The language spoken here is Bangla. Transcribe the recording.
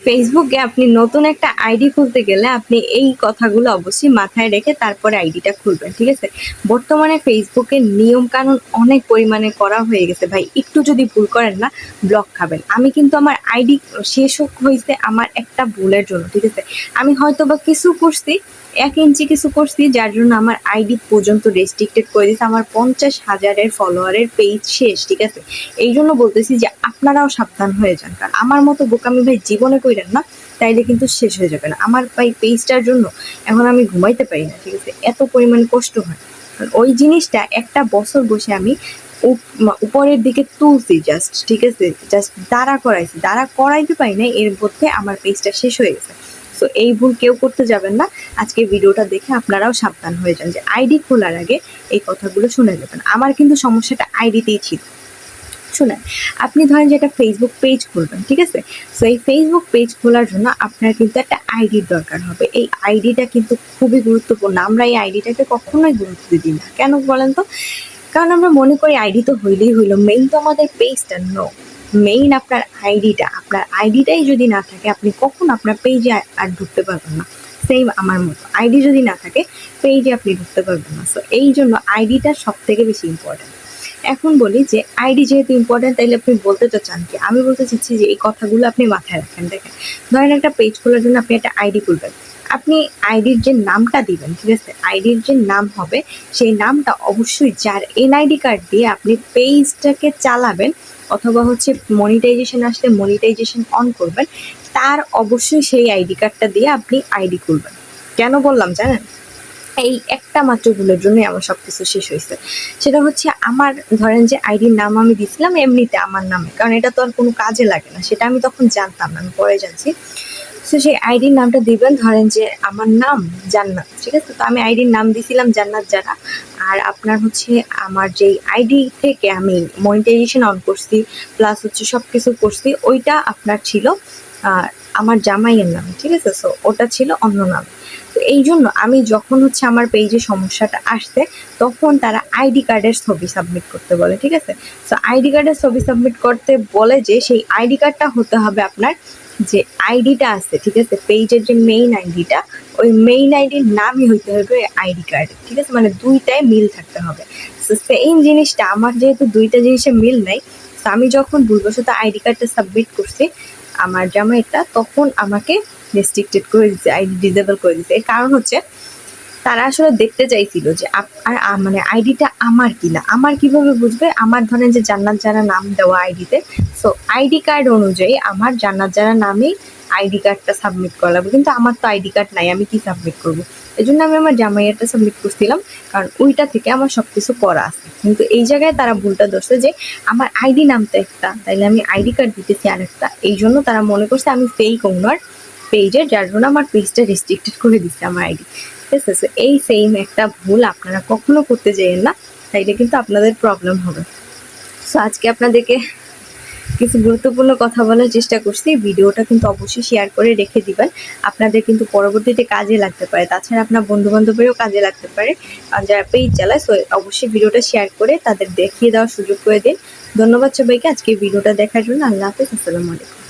ফেসবুকে আপনি নতুন একটা আইডি খুলতে গেলে আপনি এই কথাগুলো অবশ্যই মাথায় রেখে তারপরে আইডিটা খুলবেন, ঠিক আছে? বর্তমানে ফেসবুকের নিয়ম কানুন অনেক পরিমাণে করা হয়ে গেছে। ভাই, একটু যদি ভুল করেন না ব্লক খাবেন। আমি কিন্তু আমার আইডি শেষ হয়েছে আমার একটা ভুলের জন্য, ঠিক আছে? আমি হয়তো বা কিছু করছি এক ইঞ্চি কিছু করছি, যার জন্য আমার আইডি পর্যন্ত রেস্ট্রিক্টেড করে দিয়েছে। আমার পঞ্চাশ হাজারের ফলোয়ারের পেজ শেষ, ঠিক আছে? এই জন্য বলতেছি যে আপনারাও সাবধান হয়ে যান, কারণ আমার মতো বোকামি ভাই জীবনে কইরেন না, তাইলে কিন্তু শেষ হয়ে যাবে না। আমার ভাই পেজটার জন্য এখন আমি ঘুমাইতে পারি না, ঠিক আছে? এত পরিমাণ কষ্ট হয়। ওই জিনিসটা একটা বছর বসে আমি উপরের দিকে তুলছি জাস্ট ঠিক আছে? জাস্ট দাঁড়া করাইছি। দাঁড়া করাইতে পারি না এর মধ্যে আমার পেজটা শেষ হয়ে গেছে। তো এই ভুল কেউ করতে যাবেন না। আজকে ভিডিওটা দেখে আপনারাও সাবধান হয়ে যান যে আইডি খোলার আগে এই কথাগুলো শুনে নেবেন। আমার কিন্তু সমস্যাটা আইডিতেই ছিল। শুনেন, আপনি ধরেন যে একটা ফেসবুক পেজ খুলবেন, ঠিক আছে? সো এই ফেসবুক পেজ খোলার জন্য আপনার কিন্তু একটা আইডির দরকার হবে। এই আইডিটা কিন্তু খুবই গুরুত্বপূর্ণ। আমরা এই আইডিটাকে কখনোই গুরুত্ব দিই না। কেন বলেন তো? কারণ আমরা মনে করি আইডি তো হইলেই হইল মেইন তো আমাদের পেজটা নো মেইন আপনার আইডিটা আপনার আইডিটাই যদি না থাকে, আপনি কখন আপনার পেজে আর ঢুকতে পারবেন না। সেম আমার মতো। আইডি যদি না থাকে পেজে আপনি ঢুকতে পারবেন না। সো এই জন্য আইডিটা সব থেকে বেশি ইম্পর্ট্যান্ট এখন বলি যে আইডি যেহেতু ইম্পর্ট্যান্ট তাইলে আপনি বলতে তো চান কি? আমি বলতে চাচ্ছি যে, এই কথাগুলো আপনি মাথায় রাখেন। দেখেন, ধরেন একটা পেজ খোলার জন্য আপনি একটা আইডি খুলবেন। আপনি আইডির যে নামটা দিবেন, ঠিক আছে? আইডির যে নাম হবে, সেই নামটা অবশ্যই যার এনআইডি কার্ড দিয়ে আপনি পেজটাকে চালাবেন অথবা হচ্ছে মনিটাইজেশন আসলে মনিটাইজেশন অন করবেন, তার অবশ্যই সেই আইডি কার্ডটা দিয়ে আপনি আইডি খুলবেন। কেন বললাম জানেন? এই একটা মাত্র ভুলের জন্যই আমার সব কিছু শেষ হয়েছে। সেটা হচ্ছে আমার ধরেন যে আইডির নাম আমি দিয়েছিলাম এমনিতে আমার নামে। কারণ এটা তো আর কোনো কাজে লাগে না, সেটা আমি তখন জানতাম না, আমি পরে জানছি। তো সেই আইডির নামটা দিবেন, ধরেন যে আমার নাম জান্নাত, ঠিক আছে? তো আমি আইডির নাম দিছিলাম জান্নাত যারা আর আপনার হচ্ছে আমার যেই আইডি থেকে আমি মনিটাইজেশন অন করছি প্লাস হচ্ছে সব কিছু করছি, ওইটা আপনার ছিল আমার জামাইয়ের নাম, ঠিক আছে? সো ওটা ছিল অন্য নাম। এই জন্য আমি যখন হচ্ছে আমার পেজে সমস্যাটা আসছে, তখন তারা আইডি কার্ডের ছবি সাবমিট করতে বলে, ঠিক আছে? সো আইডি কার্ডের ছবি সাবমিট করতে বলে যে, সেই আইডি কার্ডটা হতে হবে আপনার যে আইডিটা আছে, ঠিক আছে? পেজের যে মেইন আইডিটা ওই মেইন আইডির নামই হইতে হবে আইডি কার্ড ঠিক আছে? মানে দুইটাই মিল থাকতে হবে। তো সেম জিনিসটা, আমার যেহেতু দুইটা জিনিসে মিল নাই তো আমি যখন ভুলবশত আইডি কার্ডটা সাবমিট করছি, আমার জামাইটা তখন আমাকে রেস্ট্রিক্টেড করে দিচ্ছে আইডি ডিসেবল করে দিচ্ছে এর কারণ হচ্ছে, তারা আসলে দেখতে চাইছিল যে আর মানে আইডিটা আমার কিনা। আমার কীভাবে বুঝবে? আমার ধরেন যে জান্নাত যারা নাম দেওয়া আইডিতে সো আইডি কার্ড অনুযায়ী আমার জান্নাত যারা নামেই আইডি কার্ডটা সাবমিট করা লাগবে। কিন্তু আমার তো আইডি কার্ড নাই, আমি কি সাবমিট করব? এই জন্য আমি আমার জামাইয়াটা সাবমিট করছিলাম, কারণ ওইটা থেকে আমার সব কিছু করা আছে। কিন্তু এই জায়গায় তারা ভুলটা ধরছে যে আমার আইডি নামটা একটা, তাইলে আমি আইডি কার্ড দিতেছি আরেকটা। এই জন্য তারা মনে করছে আমি ফেক ওনার পেজের যার জন্য আমার পেজটা রেস্ট্রিক্টেড করে দিচ্ছে আমার আইডি ঠিক আছে? এই সেম একটা ভুল আপনারা কখনো করতে যাইয়েন না তাইলে কিন্তু আপনাদের প্রবলেম হবে। সো আজকে আপনাদেরকে কিছু গুরুত্বপূর্ণ কথা বলার চেষ্টা করছি। ভিডিওটা কিন্তু অবশ্যই শেয়ার করে রেখে দিবেন। আপনাদের কিন্তু পরবর্তীতে কাজে লাগতে পারে। তাছাড়া আপনার বন্ধু বান্ধবেরও কাজে লাগতে পারে। যারা পেজ চালায় সো অবশ্যই ভিডিওটা শেয়ার করে তাদের দেখিয়ে দেওয়ার সুযোগ করে দিন। ধন্যবাদ সবাইকে আজকে ভিডিওটা দেখার জন্য। আল্লাহ হাফিজ। আসসালামু আলাইকুম।